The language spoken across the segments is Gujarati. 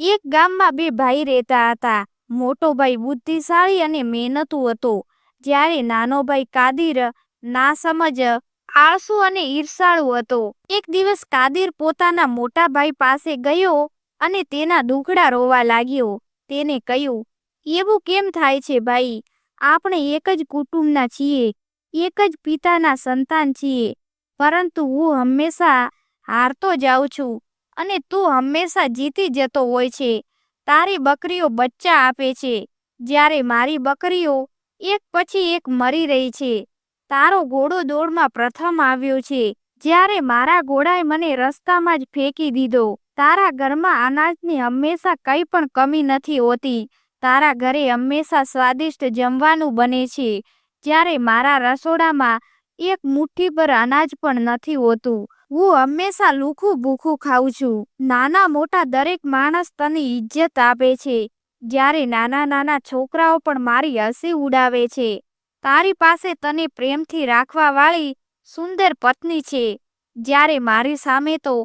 એક ગામમાં બે ભાઈ રહેતા હતા. મોટો ભાઈ બુદ્ધિશાળી અને મહેનતુ હતો. જ્યારે નાનો ભાઈ કાદિર નાસમજ આળસુ અને ઈર્ષાળુ હતો. એક દિવસ કાદિર પોતાના મોટા ભાઈ પાસે ગયો અને તેના દુખડા રોવા લાગ્યો. તેને કહ્યું, એવું કેમ થાય છે ભાઈ? આપણે એક જ કુટુંબના છીએ. એક જ પિતાના સંતાન છીએ. પરંતુ હું હંમેશા હારતો જાઉં છું. અને તું હંમેશા જીતી જતો હોય છે. તારી બકરીઓ બચ્ચા આપે છે. જ્યારે મારી બકરીઓ એક પછી એક મરી રહી છે. તારો ઘોડો દોડમાં પ્રથમ આવ્યો છે. જ્યારે મારા ઘોડાએ મને રસ્તામાં જ ફેંકી દીધો. તારા ઘરમાં અનાજની હંમેશા કંઈ પણ કમી નથી હોતી. તારા ઘરે હંમેશા સ્વાદિષ્ટ જમવાનું બને છે. જ્યારે મારા રસોડામાં એક મુઠ્ઠી પર અનાજ પણ નથી હોતું. હું હંમેશા લુખું ભૂખું ખાઉં છું. નાના મોટા દરેક માણસ તને ઇજ્જત આપે છે. જ્યારે નાના નાના છોકરાઓ પણ મારી હસી ઉડાવે છે. તારી પાસે તને પ્રેમથી રાખવા વાળી સુંદર પત્ની છે. જ્યારે મારી સામે તો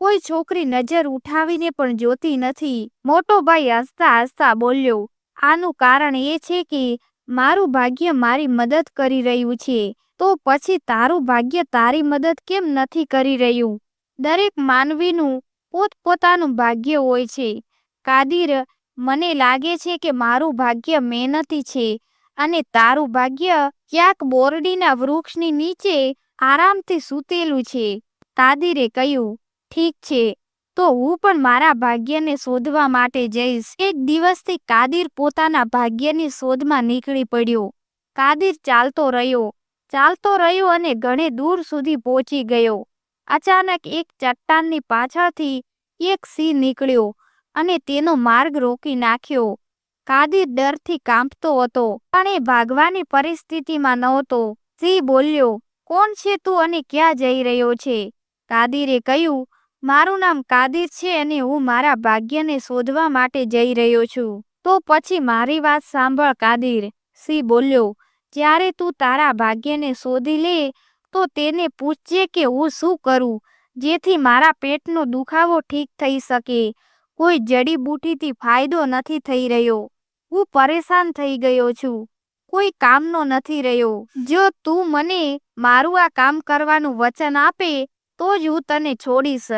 કોઈ છોકરી નજર ઉઠાવીને પણ જોતી નથી. મોટો ભાઈ હસતા હસતા બોલ્યો, આનું કારણ એ છે કે મારું ભાગ્ય મારી મદદ કરી રહ્યું છે. તો પછી તારું ભાગ્ય તારી મદદ કેમ નથી કરી રહ્યું? દરેક માનવીનું પોતપોતાનું ભાગ્ય હોય છે. કાદિર, મને લાગે છે કે મારું ભાગ્ય મહેનતી છે અને તારું ભાગ્ય ક્યાંક બોરડીના વૃક્ષની નીચે આરામથી સૂતેલું છે. કાદિરે કહ્યું, ઠીક છે, તો હું પણ મારા ભાગ્યને શોધવા માટે જઈશ. એક દિવસથી કાદિર પોતાના ભાગ્યની શોધમાં નીકળી પડ્યો. કાદિર ચાલતો રહ્યો. ચાલતો રહ્યો અને ઘણે દૂર સુધી પહોંચી ગયો. અચાનક એક ચટ્ટાનની પાછળથી એક સિંહ નીકળ્યો અને તેનો માર્ગ રોકી નાખ્યો. કાદીર ડરથી કાંપતો હતો, પણ એ ભાગવાની પરિસ્થિતિમાં નહોતો. સિંહ બોલ્યો, કોણ છે તું અને ક્યાં જઈ રહ્યો છે? કાદિરે કહ્યું, મારું નામ કાદિર છે અને હું મારા ભાગ્યને શોધવા માટે જઈ રહ્યો છું. તો પછી મારી વાત સાંભળ કાદિર, સિંહ બોલ્યો. જ્યારે તું તારા ભાગ્યને શોધી લે, તો તેને પૂછજે કે હું શું કરું, જેથી મારા પેટનો દુખાવો ઠીક થઈ શકે. કોઈ જડીબૂટીથી ફાયદો નથી થઈ રહ્યો. હું પરેશાન થઈ ગયો છું. કોઈ કામનો નથી રહ્યો. જો તું મને મારું આ કામ કરવાનું વચન આપે, તો જ હું તને છોડીશ.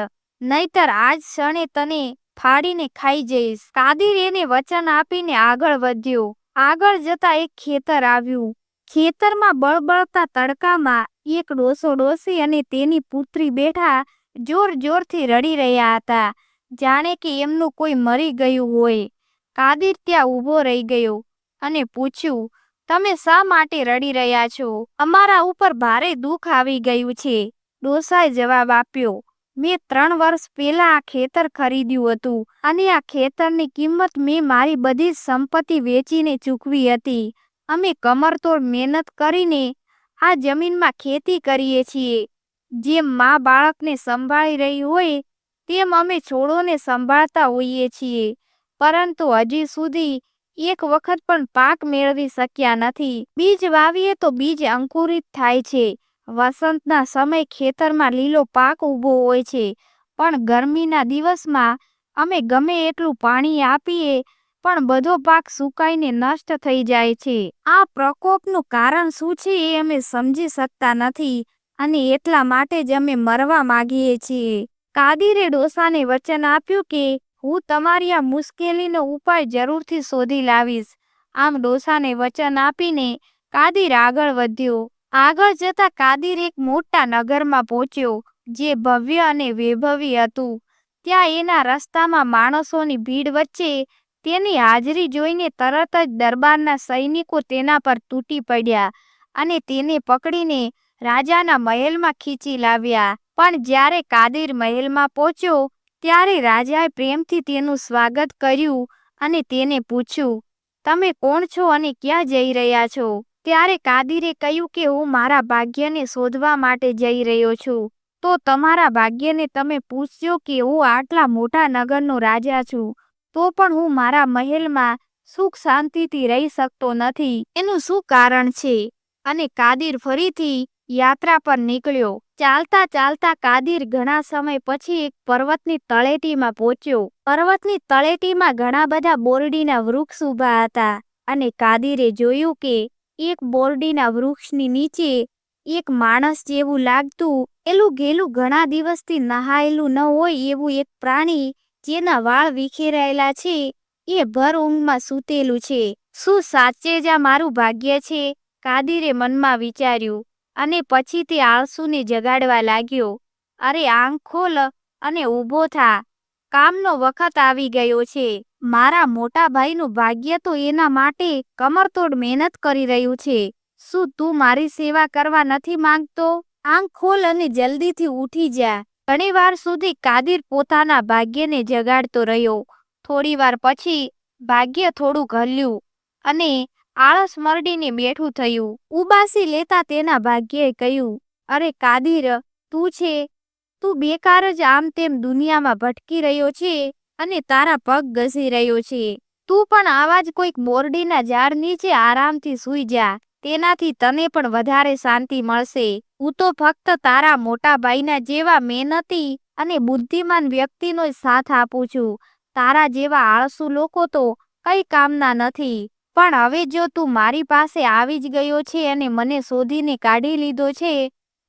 નહીતર આજ ક્ષણે તને ફાડીને ખાઈ જઈશ. કાદીર એને વચન આપીને આગળ વધ્યો. આગળ જતા એક ખેતર આવ્યું. ખેતરમાં બળબળતા તડકામાં એક ડોસો ડોસી અને તેની પુત્રી બેઠા જોર જોરથી રડી રહ્યા હતા. જાણે કે એમનું કોઈ મરી ગયું હોય. કાદિર ત્યાં ઊભો રહી ગયો અને પૂછ્યું, તમે શા માટે રડી રહ્યા છો? અમારા ઉપર ભારે દુઃખ આવી ગયું છે. ડોસાએ જવાબ આપ્યો, મેં ત્રણ વર્ષ પહેલા આ ખેતર ખરીદ્યું હતું અને આ ખેતરની કિંમત મેં મારી બધી સંપત્તિ વેચીને ચૂકવી હતી. અમે કમરતોડ મહેનત કરીને આ જમીનમાં ખેતી કરીએ છીએ. જેમ મા બાળકને સંભાળી રહી હોય, તેમ અમે છોડોને સંભાળતા હોઈએ છીએ. પરંતુ હજી સુધી એક વખત પણ પાક મેળવી શક્યા નથી. બીજ વાવીએ તો બીજ અંકુરિત થાય છે. વસંતના સમય ખેતરમાં લીલો પાક ઊભો હોય છે. પણ ગરમીના દિવસમાં અમે ગમે એટલું પાણી આપીએ પણ બધો પાક સુકાઈને નષ્ટ થઈ જાય છે. આ પ્રકોપનું કારણ શું છે એ અમે સમજી શકતા નથી અને એટલા માટે જ અમે મરવા માગીએ છીએ. કાદીરે ડોસાને વચન આપ્યું કે, હું તમારી આ મુશ્કેલીનો ઉપાય જરૂરથી શોધી લાવીશ. આમ ડોસાને વચન આપીને કાદીર આગળ વધ્યો. આગળ જતા કાદીર એક મોટા નગરમાં પહોંચ્યો, જે ભવ્ય અને વૈભવી હતું. ત્યાં એના રસ્તામાં માણસોની ભીડ વચ્ચે તેની હાજરી જોઈને તરત જ દરબારના સૈનિકો તેના પર તૂટી પડ્યા અને તેને પકડીને રાજાના મહેલમાં ખીચી લાવ્યા. પણ જ્યારે કાદિર મહેલમાં પહોંચ્યો, ત્યારે રાજાએ પ્રેમથી તેનું સ્વાગત કર્યું અને તેને પૂછ્યું, તમે કોણ છો અને ક્યાં જઈ રહ્યા છો? ત્યારે કાદિરે કહ્યું કે, હું મારા ભાગ્યને શોધવા માટે જઈ રહ્યો છું. તો તમારા ભાગ્યને તમે પૂછ્યો કે હું આટલા મોટા નગરનો રાજા છું. તો પણ હું મારા મહેલમાં સુખ શાંતિથી રહી શકતો નથી. એનું શું કારણ છે? અને કાદિર ફરીથી યાત્રા પર નીકળ્યો. ચાલતા ચાલતા કાદીર ઘણા સમય પછી એક પર્વતની તળેટીમાં પહોંચ્યો. પર્વતની તળેટીમાં ઘણા બધા બોરડીના વૃક્ષ ઊભા હતા અને કાદીરે જોયું કે એક બોરડીના વૃક્ષની નીચે એક માણસ જેવું લાગતું, એલું ગેલું ઘણા દિવસથી નહાયેલું ન હોય એવું એક પ્રાણી જેના વાળ વિખેરાયેલા છે, એ ભર ઊંઘમાં સૂતેલું છે. શું સાચે જ આ મારું ભાગ્ય છે? કાદીરે મનમાં વિચાર્યું અને પછી તે આળસુને જગાડવા લાગ્યો. અરે, આંખ ખોલ અને ઊભો થા. કામનો વખત આવી ગયો છે. મારા મોટા ભાઈનું ભાગ્ય તો એના માટે કમરતોડ મહેનત કરી રહ્યું છે. શું તું મારી સેવા કરવા નથી માંગતો? આંખ ખોલ અને જલ્દીથી ઉઠી જા. ઘણીવાર સુધી કાદીર પોતાના ભાગ્યને જગાડતો રહ્યો. થોડીવાર પછી ભાગ્ય થોડું ઘલ્યું અને આળસ મરડીને બેઠું થયું. ઉબાસી લેતા તેના ભાગ્યએ કહ્યું, અરે કાદીર, તું છે? તું બેકાર જ આમ તેમ દુનિયામાં ભટકી રહ્યો છે અને તારા પગ ઘસી રહ્યો છે. તું પણ આવા જ કોઈક બોરડીના ઝાડ નીચે આરામથી સૂઈ જા. તેનાથી તને પણ વધારે શાંતિ મળશે. હું તો ફક્ત તારા મોટા ભાઈના જેવા મહેનતી અને બુદ્ધિમાન વ્યક્તિનો સાથ આપું છું. તારા જેવા આળસુ લોકો તો કઈ કામના નથી. પણ હવે જો તું મારી પાસે આવી જ ગયો છે અને મને શોધીને કાઢી લીધો છે,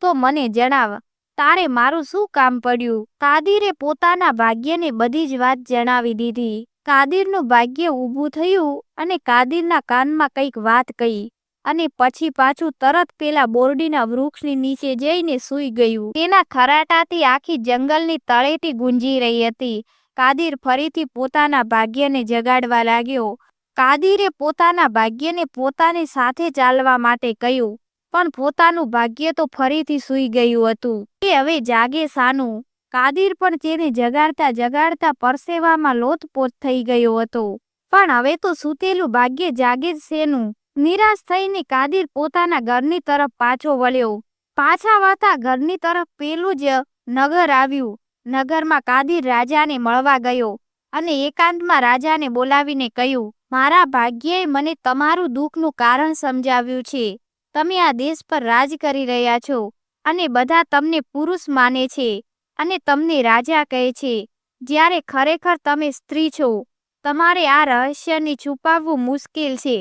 તો મને જણાવ, તારે મારું શું કામ પડ્યું? કાદીરે પોતાના ભાગ્યને બધી જ વાત જણાવી દીધી. કાદીરનું ભાગ્ય ઊભું થયું અને કાદીરના કાનમાં કંઈક વાત કહી. અને પછી પાછું તરત પેલા બોરડીના વૃક્ષની નીચે જઈને સૂઈ ગયું. તેના ખરાટાથી આખી જંગલની તળેટી ગુંજી રહી હતી. કાદીર ફરીથી પોતાના ભાગ્યને જગાડવા લાગ્યો. કાદીરે પોતાના ભાગ્યને પોતાની સાથે ચાલવા માટે કહ્યું, પણ પોતાનું ભાગ્ય તો ફરીથી સૂઈ ગયું હતું. એ હવે જાગે સાનું. કાદીર પણ તેને જગાડતા જગાડતા પરસેવામાં લોતપોત થઈ ગયો હતો. પણ હવે તો સૂતેલું ભાગ્ય જાગે જ શેનું? નિરાશ થઈને કાદિર પોતાના ઘરની તરફ પાછો વળ્યો. પાછા વાતા ઘરની તરફ પેલું જ નગર આવ્યું. નગરમાં કાદિર રાજાને મળવા ગયો અને એકાંતમાં રાજાને બોલાવીને કહ્યું, મારા ભાગ્યએ મને તમારું દુઃખનું કારણ સમજાવ્યું છે. તમે આ દેશ પર રાજ કરી રહ્યા છો અને બધા તમને પુરુષ માને છે અને તમને રાજા કહે છે. જ્યારે ખરેખર તમે સ્ત્રી છો, તમારે આ રહસ્યને છુપાવવું મુશ્કેલ છે.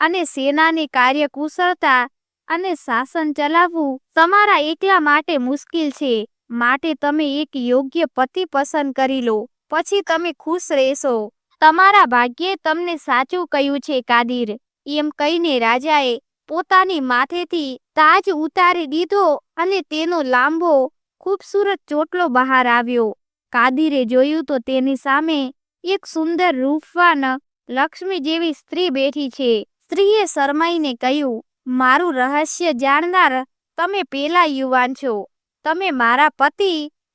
અને સેનાની કાર્યકુશળતા અને શાસન ચલાવવું તમારા એકલા માટે મુશ્કેલ છે. માટે તમે એક યોગ્ય પતિ પસંદ કરી લો. પછી તમે ખુશ રહેશો. તમારા ભાગ્યે તમને સાચું કહ્યું છે કાદીર. એમ કહીને રાજાએ પોતાની માથેથી તાજ ઉતારી દીધો અને તેનો લાંબો, ખૂબસૂરત ચોટલો બહાર આવ્યો. કાદીરે જોયું તો તેની સામે એક સુંદર રૂપવાન લક્ષ્મી જેવી સ્ત્રી બેઠી છે. સ્ત્રીએ શરમાઈને કહ્યું, મારું રહસ્ય જાણનાર તમે પેલા યુવાન છો. તમે મારા પતિ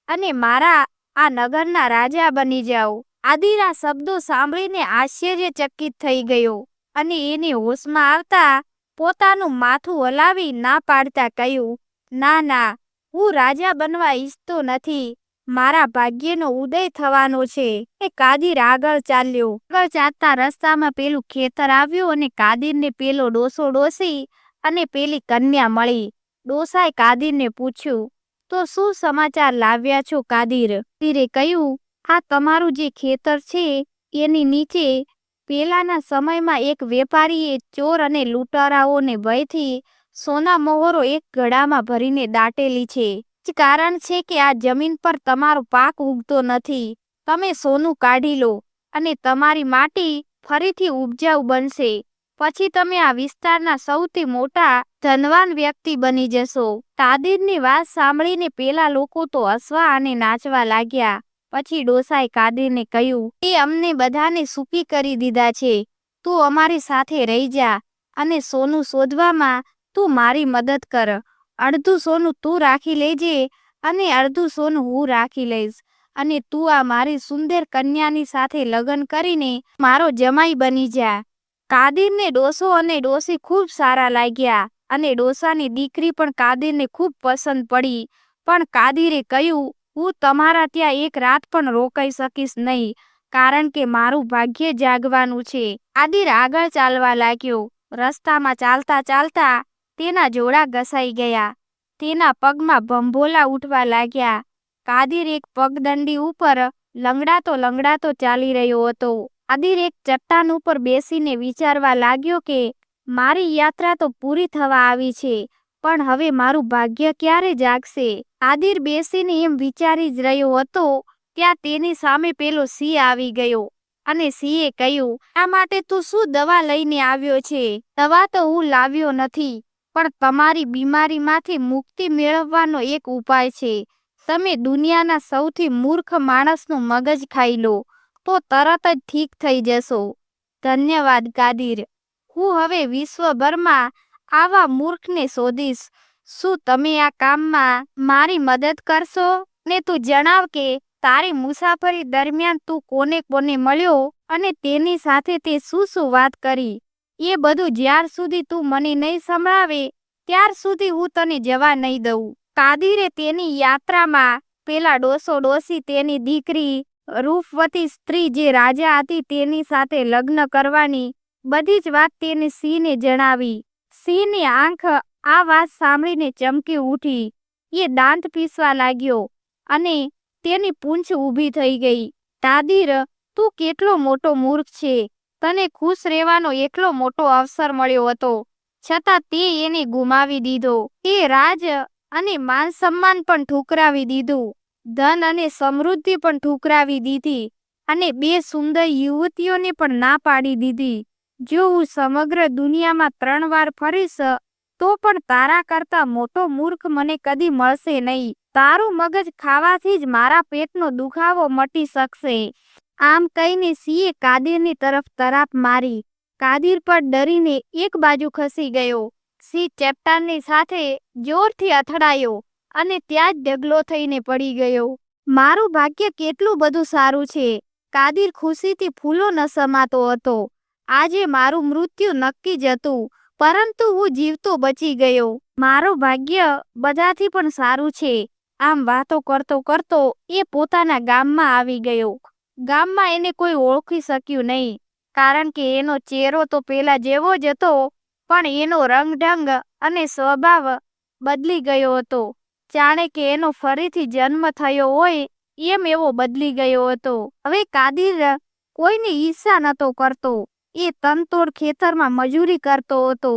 અને મારા આ નગરના રાજા બની જાઓ. આદિના શબ્દો સાંભળીને આશ્ચર્યચકિત થઈ ગયો અને એને હોશમાં આવતા પોતાનું માથું હલાવી ના પાડતા કહ્યું, ના ના, હું રાજા બનવા ઈચ્છતો નથી. મારા ભાગ્યનો ઉદય થવાનો છે એ કાદીર આગળ ચાલ્યો. આગળ ચાલતા રસ્તામાં પેલું ખેતર આવ્યું અને કાદીરને પેલો ડોસો ડોસી અને પેલી કન્યા મળી. ડોસાએ કાદીરને પૂછ્યું, તો શું સમાચાર લાવ્યા છો કાદીર? કાદીરે કહ્યું, આ તમારું જે ખેતર છે, એની નીચે પેલાના સમયમાં એક વેપારીએ ચોર અને લૂંટારાઓને ભયથી સોના મોહરો એક ગળામાં ભરીને દાટેલી છે. જ કારણ છે કે આ જમીન પર તમારો પાક ઉગતો નથી. તમે સોનું કાઢી લો અને તમારી માટી ફરીથી ઉપજાઉ બનશે. પછી તમે આ વિસ્તારના સૌથી મોટા ધનવાન વ્યક્તિ બની જશો. તાદીરની વાત સાંભળીને પેલા લોકો તો હસવા અને નાચવા લાગ્યા. પછી ડોસાએ કાદીરને કહ્યું, એ અમને બધાને સૂકી કરી દીધા છે. તું અમારી સાથે રહી જા અને સોનું શોધવામાં તું મારી મદદ કર. અડધું સોનું તું રાખી લેજે અને અડધું સોનું હું રાખી લઈશ. અને તું આ મારી સુંદર કન્યાની સાથે લગ્ન કરીને મારો જમાઈ બની જા. કાદીરને ડોસો અને ડોસી ખૂબ સારા લાગ્યા અને ડોસાની દીકરી પણ કાદીરને ખૂબ પસંદ પડી. પણ કાદીરે કહ્યું, હું તમારા ત્યાં એક રાત પણ રોકાઈ શકીશ નહીં, કારણ કે મારું ભાગ્ય જાગવાનું છે. કાદીર આગળ ચાલવા લાગ્યો. રસ્તામાં ચાલતા ચાલતા તેના જોડા ઘસાઈ ગયા. તેના પગમાં ભંભોલા ઉઠવા લાગ્યા. કાદીર એક પગદંડી ઉપર લંગડાતો લંગડાતો ચાલી રહ્યો હતો. કાદીર એક ચટ્ટાન ઉપર બેસીને વિચારવા લાગ્યો કે, મારી યાત્રા તો પૂરી થવા આવી છે, પણ હવે મારું ભાગ્ય ક્યારે જાગશે? કાદીર બેસીને એમ વિચારી જ રહ્યો હતો, ત્યાં તેની સામે પેલો સિંહ આવી ગયો અને સિંહે કહ્યું આ માટે તું શું દવા લઈને આવ્યો છે? દવા તો હું લાવ્યો નથી. પણ તમારી બીમારીમાંથી મુક્તિ મેળવવાનો એક ઉપાય છે. તમે દુનિયાના સૌથી મૂર્ખ માણસનું મગજ ખાઈ લો, તો તરત જ ઠીક થઈ જશો. ધન્યવાદ, કાદિર. હું હવે વિશ્વભરમાં આવા મૂર્ખને શોધીશ. શું તમે આ કામમાં મારી મદદ કરશો? ને તું જણાવ કે તારી મુસાફરી દરમિયાન તું કોને કોને મળ્યો અને તેની સાથે તે શું શું વાત કરી? એ બધું જ્યાર સુધી તું મને નહીં સંભળાવે, ત્યાર સુધી હું તને જવા નહીં દઉં. કાદીરે તેની યાત્રામાં પેલા ડોસો ડોસી તેની દીકરી રૂપવતી સ્ત્રી જે રાજા હતી તેની સાથે લગ્ન કરવાની બધી જ વાત તેને સિંહને જણાવી. સિંહની આંખ આ વાત સાંભળીને ચમકી ઉઠી. એ દાંત પીસવા લાગ્યો અને તેની પૂંછ ઊભી થઈ ગઈ. તાદીર તું કેટલો મોટો મૂર્ખ છે. તને ખુશ રહેવાનો એકલો મોટો અવસર મળ્યો હતો. છતાં તે એને ગુમાવી દીધો. તે રાજ અને માન સન્માન પણ ઠુકરાવી દીધું. ધન અને સમૃદ્ધિ પણ ઠુકરાવી દીધી અને બે સુંદર યુવતીઓને પણ ના પાડી દીધી. જો હું સમગ્ર દુનિયામાં ત્રણ વાર ફરીશ, તો પણ તારા કરતા મોટો મૂર્ખ મને કદી મળશે નહીં. તારું મગજ ખાવાથી જ મારા પેટનો દુખાવો મટી શકશે. આમ કહીને સિંહે કાદીરની તરફ તરાપ મારી. કાદીર પર ડરીને એક બાજુ ખસી ગયો. સિંહ ચેપ્ટાનની સાથે જોરથી અથડાયો અને ત્યાં જ ડગલો થઈને પડી ગયો. મારું ભાગ્ય કેટલું બધું સારું છે. કાદીર ખુશીથી ફૂલો ન સમાતો હતો. આજે મારું મૃત્યુ નક્કી જ હતું, પરંતુ હું જીવતો બચી ગયો. મારું ભાગ્ય બધાથી પણ સારું છે. આમ વાતો કરતો કરતો એ પોતાના ગામમાં આવી ગયો. ગામમાં એને કોઈ ઓળખી શક્યું નહીં, કારણ કે એનો ચહેરો તો પેલા જેવો જ હતો, પણ એનો રંગઢંગ અને સ્વભાવ બદલી ગયો હતો. જાણે કે એનો ફરીથી જન્મ થયો હોય એમ એવો બદલી ગયો હતો. હવે કાદીર કોઈની ઈર્ષા નતો કરતો. એ તનતોડ ખેતરમાં મજૂરી કરતો હતો.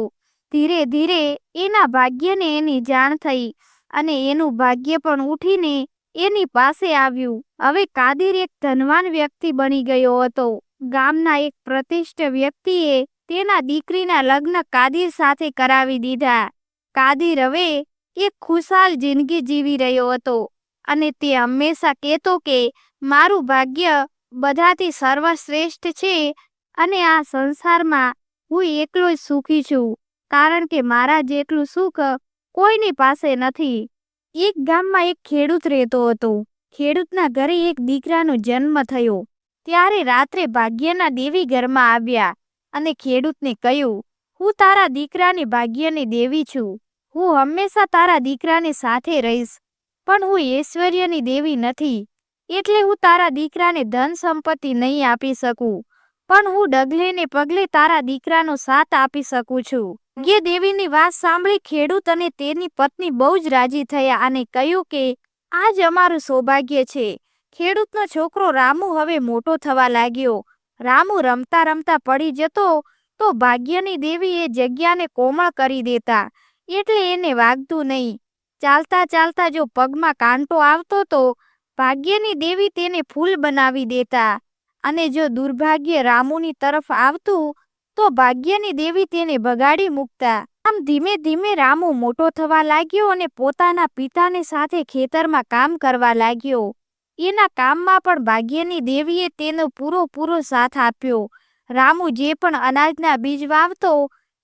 ધીરે ધીરે એના ભાગ્યને એની જાણ થઈ અને એનું ભાગ્ય પણ ઉઠીને એની પાસે આવ્યું. હવે કાદિર એક ધનવાન વ્યક્તિ બની ગયો હતો. ગામના એક પ્રતિષ્ઠ વ્યક્તિએ તેના દીકરીના લગ્ન કાદીર સાથે કરાવી દીધા. કાદીર હવે એક ખુશાલ જિંદગી જીવી રહ્યો હતો અને તે હંમેશા કહેતો કે, મારું ભાગ્ય બધાથી સર્વશ્રેષ્ઠ છે અને આ સંસારમાં હું એકલો જ સુખી છું. કારણ કે મારા જેટલું સુખ કોઈની પાસે નથી. એક ગામમાં એક ખેડૂત રહેતો હતો. ખેડૂતના ઘરે એક દીકરાનો જન્મ થયો. ત્યારે રાત્રે ભાગ્યના દેવી ઘરમાં આવ્યા અને ખેડૂતને કહ્યું, હું તારા દીકરાની ભાગ્યની દેવી છું. હું હંમેશા તારા દીકરાને સાથે રહીશ. પણ હું ઐશ્વર્યની દેવી નથી. એટલે હું તારા દીકરાને ધન સંપત્તિ નહીં આપી શકું. પણ હું ડગલે ને પગલે તારા દીકરાનો સાથ આપી શકું છું. ભાગ્ય દેવીની વાત સાંભળી ખેડૂત અને તેની પત્ની બહુ જ રાજી થયા અને કહ્યું કે આ જ અમારું સૌભાગ્ય છે. ખેડૂતનો છોકરો રામુ હવે મોટો થવા લાગ્યો. રામુ રમતા રમતા પડી જતો, તો ભાગ્યની દેવી એ જગ્યાને કોમળ કરી દેતા. એટલે એને વાગતું નહીં. ચાલતા ચાલતા જો પગમાં કાંટો આવતો તો, ભાગ્યની દેવી તેને ફૂલ બનાવી દેતા. અને જો દુર્ભાગ્ય રામુની તરફ આવતું, તો ભાગ્યની દેવી તેને ભગાડી મૂકતા. આમ ધીમે ધીમે રામુ મોટો થવા લાગ્યો અને પોતાના પિતાને સાથે ખેતરમાં કામ કરવા લાગ્યો. એના કામમાં પણ ભાગ્યની દેવીએ તેનો પૂરો પૂરો સાથ આપ્યો. રામુ જે પણ અનાજના બીજ વાવતો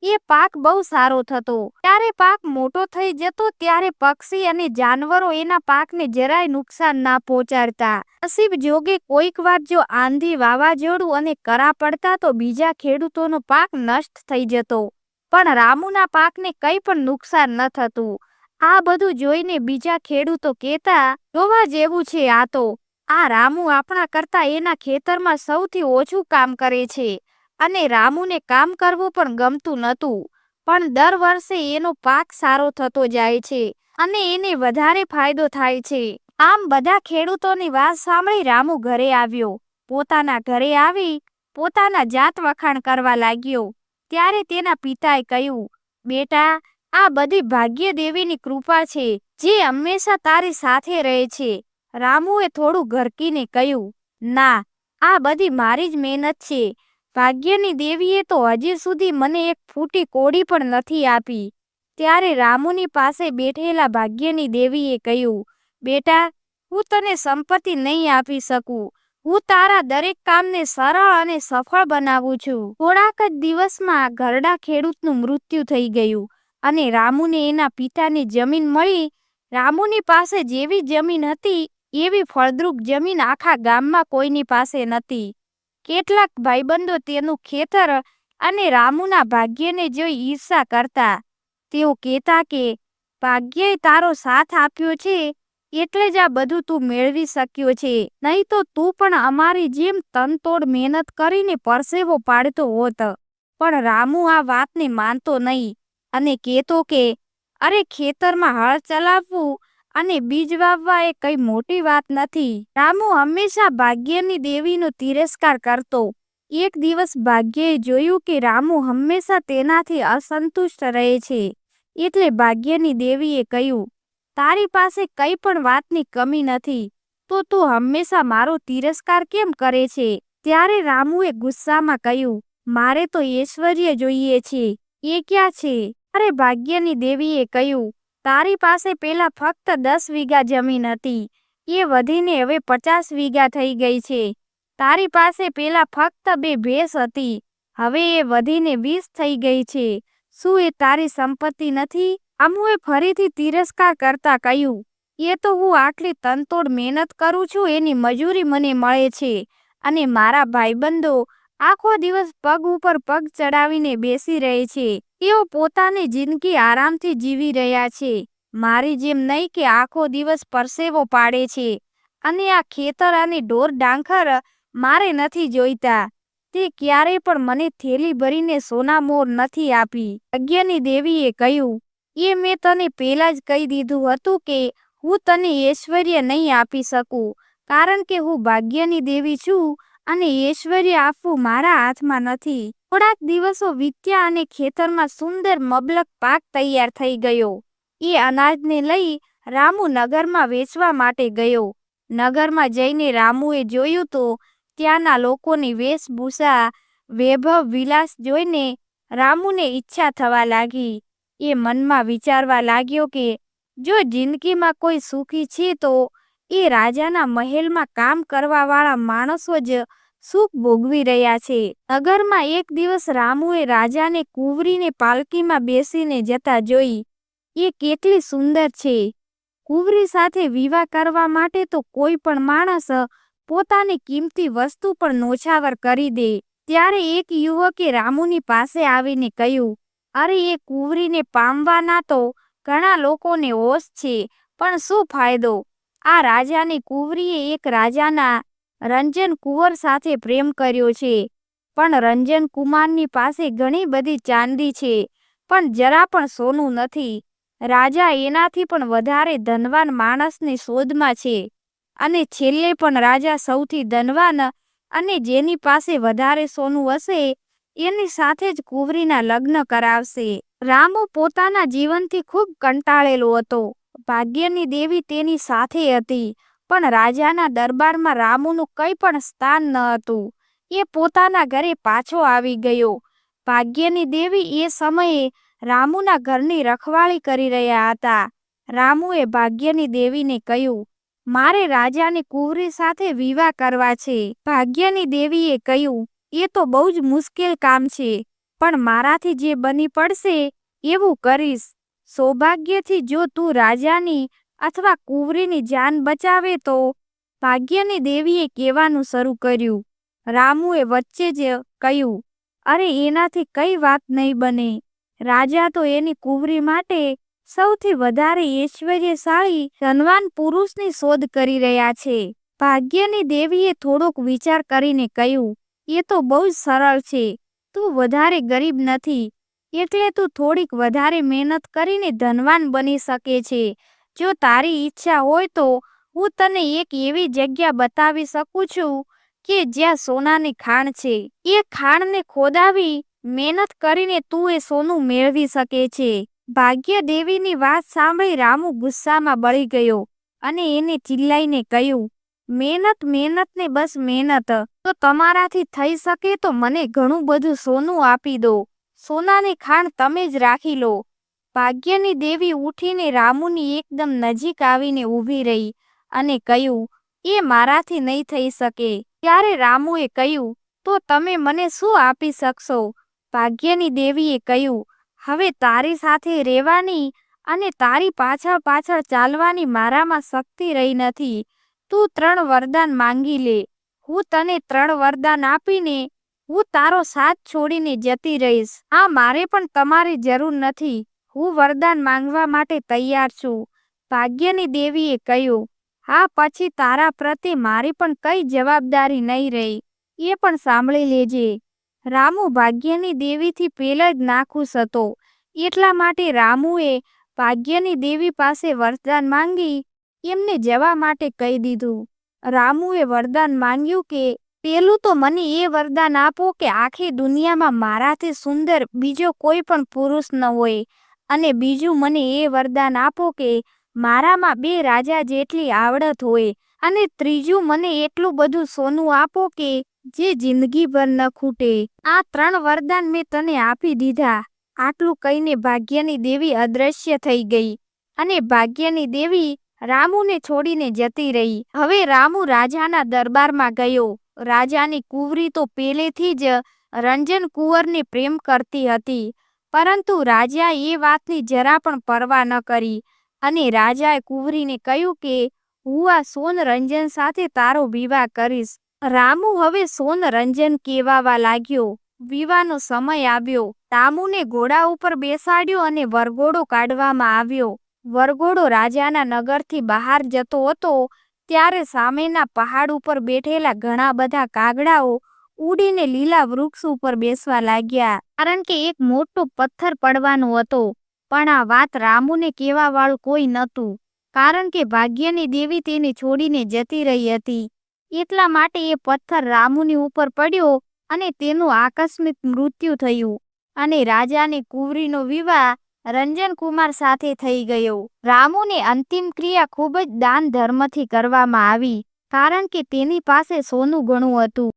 એ પાક બહુ સારો થતો. ત્યારે પાક મોટો થઈ જતો, ત્યારે પક્ષી અને જાનવરો એના પાકને જરાય નુકસાન ના પહોંચાડતા. નસીબ જોગે કોઈક વાર જો આંધી વાવાઝોડું અને કરા પડતા, તો બીજા ખેડૂતોનો પાક નષ્ટ થઈ જતો. પણ રામુના પાકને કંઈ પણ નુકસાન ન થતું. આ બધું જોઈને બીજા ખેડૂતો કહેતા, જોવા જેવું છે આ તો. આ રામુ આપણા કરતા એના ખેતરમાં સૌથી ઓછું કામ કરે છે. અને રામુને કામ કરવું પણ ગમતું નહોતું. પણ દર વર્ષે એનો પાક સારો થતો જાય છે અને એને વધારે ફાયદો થાય છે. આમ બધા ખેડૂતોની વાત સાંભળી રામુ ઘરે આવ્યો. પોતાના ઘરે આવી, પોતાના જાત વખાણ કરવા લાગ્યો. ત્યારે તેના પિતાએ કહ્યું, બેટા, આ બધી ભાગ્ય દેવીની કૃપા છે જે હંમેશા તારી સાથે રહે છે. રામુએ થોડું ઘરકીને કહ્યું, ના, આ બધી મારી જ મહેનત છે. ભાગ્યની દેવીએ તો હજી સુધી મને એક ફૂટી કોડી પણ નથી આપી. ત્યારે રામુની પાસે બેઠેલા ભાગ્યની દેવીએ કહ્યું, બેટા, હું તને સંપત્તિ નહીં આપી શકું. હું તારા દરેક કામને સરળ અને સફળ બનાવું છું. થોડાક જ દિવસમાં ઘરડા ખેડૂતનું મૃત્યુ થઈ ગયું અને રામુને એના પિતાની જમીન મળી. રામુની પાસે જેવી જમીન હતી, એવી ફળદ્રુપ જમીન આખા ગામમાં કોઈની પાસે નથી કેટલાક ભાઈબંધો તેનું ખેતર અને રામુના ભાગ્યને જોઈ ઈર્ષા કરતા. તેઓ કહેતા કે ભાગ્યએ તારો સાથ આપ્યો છે, એટલે જ આ બધું તું મેળવી શક્યો છે. નહીં તો તું પણ અમારી જેમ તનતોડ મહેનત કરીને પરસેવો પાડતો હોત. પણ રામુ આ વાતને માનતો નહીં અને કહેતો કે, અરે ખેતરમાં હળ ચલાવવું અને બીજ વાવવા એ કઈ મોટી વાત નથી. રામુ હંમેશા ભાગ્યની દેવીનો તિરસ્કાર કરતો. એક દિવસ ભાગ્યએ જોયું કે રામુ હંમેશા તેનાથી અસંતુષ્ટ રહે છે. એટલે ભાગ્યની દેવીએ કહ્યું, તારી પાસે કઈ પણ વાતની કમી નથી, તો તું હંમેશા મારો તિરસ્કાર કેમ કરે છે? ત્યારે રામુએ ગુસ્સામાં કહ્યું, મારે તો ઐશ્વર્ય જોઈએ છે. એ ક્યાં છે? અરે ભાગ્યની દેવીએ કહ્યું તારી પાસે પહેલાં ફક્ત દસ વીઘા જમીન હતી. એ વધીને હવે પચાસ વીઘા થઈ ગઈ છે. તારી પાસે પહેલાં ફક્ત બે ભેંસ હતી. હવે એ વધીને વીસ થઈ ગઈ છે. શું એ તારી સંપત્તિ નથી? અમુએ ફરીથી તિરસ્કાર કરતા કહ્યું, એ તો હું આટલી તનતોડ મહેનત કરું છું, એની મજૂરી મને મળે છે. અને મારા ભાઈબંધો આખો દિવસ પગ ઉપર પગ ચડાવીને બેસી રહે છે. તેઓ પોતાની જિંદગી આરામથી જીવી રહ્યા છે. મારી જેમ નહીં કે આખો દિવસ પરસેવો પાડે છે. અને આ ખેતર અને ઢોર ડાંખર મારે નથી જોઈતા. તે ક્યારેય પણ મને થેલી ભરીને સોના મોર નથી આપી. યજ્ઞની દેવીએ કહ્યું, એ મેં તને પહેલાં જ કહી દીધું હતું કે હું તને ઐશ્વર્ય નહીં આપી શકું. કારણ કે હું ભાગ્યની દેવી છું અને ઐશ્વર્ય આપવું મારા હાથમાં નથી. થોડાક દિવસો વીત્યા અને ખેતરમાં સુંદર મબલક પાક તૈયાર થઈ ગયો. એ અનાજને લઈ રામુ નગરમાં વેચવા માટે ગયો. નગરમાં જઈને રામુએ જોયું તો ત્યાંના લોકોની વેશભૂષા, વૈભવ, વિલાસ જોઈને રામુને ઈચ્છા થવા લાગી. એ મનમાં વિચારવા લાગ્યો કે, જો જિંદગીમાં કોઈ સુખી છે તો એ રાજાના મહેલમાં કામ કરવાવાળા માણસો જ સુખ ભોગવી રહ્યા છે. નગરમાં એક દિવસ રામુએ રાજાને કુંવરીને પાલકીમાં બેસીને જતા જોઈ, એ કેટલી સુંદર છે. કુંવરી સાથે વિવાહ કરવા માટે તો કોઈ પણ માણસ પોતાની કિંમતી વસ્તુ પણ નોછાવર કરી દે. ત્યારે એક યુવકે રામુની પાસે આવીને કહ્યું, અરે, એ કુંવરીને પામવાના તો ઘણા લોકોને હોશ છે, પણ શું ફાયદો? આ રાજાની કુંવરીએ એક રાજાના રંજન કુંવર સાથે પ્રેમ કર્યો છે. પણ રંજન કુમારની પાસે ઘણી બધી ચાંદી છે, પણ જરા પણ સોનું નથી. રાજા એનાથી પણ વધારે ધનવાન માણસની શોધમાં છે અને છેલ્લે પણ રાજા સૌથી ધનવાન અને જેની પાસે વધારે સોનું હશે, એની સાથે જ કુંવરીના લગ્ન કરાવશે. રામુ પોતાના જીવનથી ખૂબ કંટાળેલો હતો. ભાગ્યની દેવી તેની સાથે હતી, પણ રાજાના દરબારમાં રામુનું કંઈ પણ સ્થાન ન હતું. એ પોતાના ઘરે પાછો આવી ગયો. ભાગ્યની દેવી એ સમયે રામુના ઘરની રખવાળી કરી રહ્યા હતા. રામુએ ભાગ્યની દેવીને કહ્યું, મારે રાજાની કુંવરી સાથે વિવાહ કરવા છે. ભાગ્યની દેવીએ કહ્યું, એ તો બહુ જ મુશ્કેલ કામ છે, પણ મારાથી જે બની પડશે, એવું કરીશ. સૌભાગ્યથી જો તું રાજાની અથવા કુંવરીની જાન બચાવે તો ભાગ્યની દેવીએ કહેવાનું શરૂ કર્યું. રામુએ વચ્ચે જ કહ્યું, અરે, એનાથી કઈ વાત નહીં બને. રાજા તો એની કુંવરી માટે સૌથી વધારે ઐશ્વર્યશાળી ધનવાન પુરુષની શોધ કરી રહ્યા છે. ભાગ્યની દેવીએ થોડોક વિચાર કરીને કહ્યું, એ તો બહુ જ સરળ છે. તું વધારે ગરીબ નથી. એટલે તું થોડીક વધારે મહેનત કરીને ધનવાન બની શકે છે. જો તારી ઈચ્છા હોય તો હું તને એક એવી જગ્યા બતાવી શકું છું કે જ્યાં સોનાની ખાણ છે. એ ખાણને ખોદાવી મહેનત કરીને તું એ સોનું મેળવી શકે છે. ભાગ્ય દેવીની વાત સાંભળી રામુ ગુસ્સામાં બળી ગયો અને એને ચિલ્લાઈને કહ્યું, મહેનત મહેનત ને બસ મહેનત. તો તમારાથી થઈ શકે તો મને ઘણું બધું સોનું આપી દો. સોનાની ખાણ તમે જ રાખી લો. ભાગ્યની દેવી ઉઠીને રામુની એકદમ નજીક આવીને ઊભી રહી અને કહ્યું, એ મારાથી નહીં થઈ શકે. ત્યારે રામુએ કહ્યું, તો તમે મને શું આપી શકશો? ભાગ્યની દેવીએ કહ્યું, હવે તારી સાથે રહેવાની અને તારી પાછળ પાછળ ચાલવાની મારામાં શક્તિ રહી નથી. તું ત્રણ વરદાન માંગી લે. હું તને ત્રણ વરદાન આપીને હું તારો સાથ છોડીને જતી રહીશ. આ મારે પણ તમારી જરૂર નથી. હું વરદાન માંગવા માટે તૈયાર છું. ભાગ્યની દેવીએ કહ્યું, હા, પછી તારા પ્રત્યે મારી પણ કઈ જવાબદારી નહીં રહી. એ પણ સાંભળી લેજે. રામુ ભાગ્યની દેવીથી પહેલા જ નાખુશ હતો. એટલા માટે રામુએ ભાગ્યની દેવી પાસે વરદાન માંગી, એમને જવા માટે કહી દીધું. રામુએ વરદાન માંગ્યું કે પેલું તો મને એ વરદાન આપો કે આખી દુનિયામાં મારાથી સુંદર બીજો કોઈ પણ પુરુષ ન હોય. અને બીજું મને એ વરદાન આપો કે મારામાં બે રાજા જેટલી આવડત હોય. અને ત્રીજું મને એટલું બધું સોનું આપો કે જે જિંદગીભર ન ખૂટે. આ ત્રણ વરદાન મેં તને આપી દીધા. આટલું કહીને ભાગ્યની દેવી અદ્રશ્ય થઈ ગઈ. અને ભાગ્યની દેવી રામુને છોડીને જતી રહી. હવે રામુ રાજાના દરબારમાં ગયો. રાજાની કુંવરી તો પહેલેથી જ રંજન કુંવરને પ્રેમ કરતી હતી. પરંતુ રાજા એ વાતની જરા પણ પરવા ન કરી અને રાજાએ કુંવરીને કહ્યું કે, હું આ સોન રંજન સાથે તારો વિવાહ કરીશ. રામુ હવે સોન રંજન કહેવાવા લાગ્યો. વિવાહનો સમય આવ્યો. તામુને ઘોડા ઉપર બેસાડ્યો અને વરઘોડો કાઢવામાં આવ્યો. વરઘોડો રાજાના નગરથી બહાર જતો હતો ત્યારે સામેના પહાડ ઉપર બેઠેલા ઘણા બધા કાગડાઓ ઉડીને લીલા વૃક્ષ ઉપર બેસવા લાગ્યા. કારણ કે એક મોટો પથ્થર પડવાનો હતો, પણ આ વાત રામુને કહેવાવાળું કોઈ નહોતું, કારણ કે ભાગ્યની દેવી તેને છોડીને જતી રહી હતી. એટલા માટે એ પથ્થર રામુની ઉપર પડ્યો અને તેનું આકસ્મિક મૃત્યુ થયું અને રાજાને કુંવરીનો વિવાહ રંજન કુમાર સાથે થઈ ગયો. રામુની અંતિમ ક્રિયા ખૂબ જ દાન ધર્મથી કરવામાં આવી, કારણ કે તેની પાસે સોનું ઘણું હતું.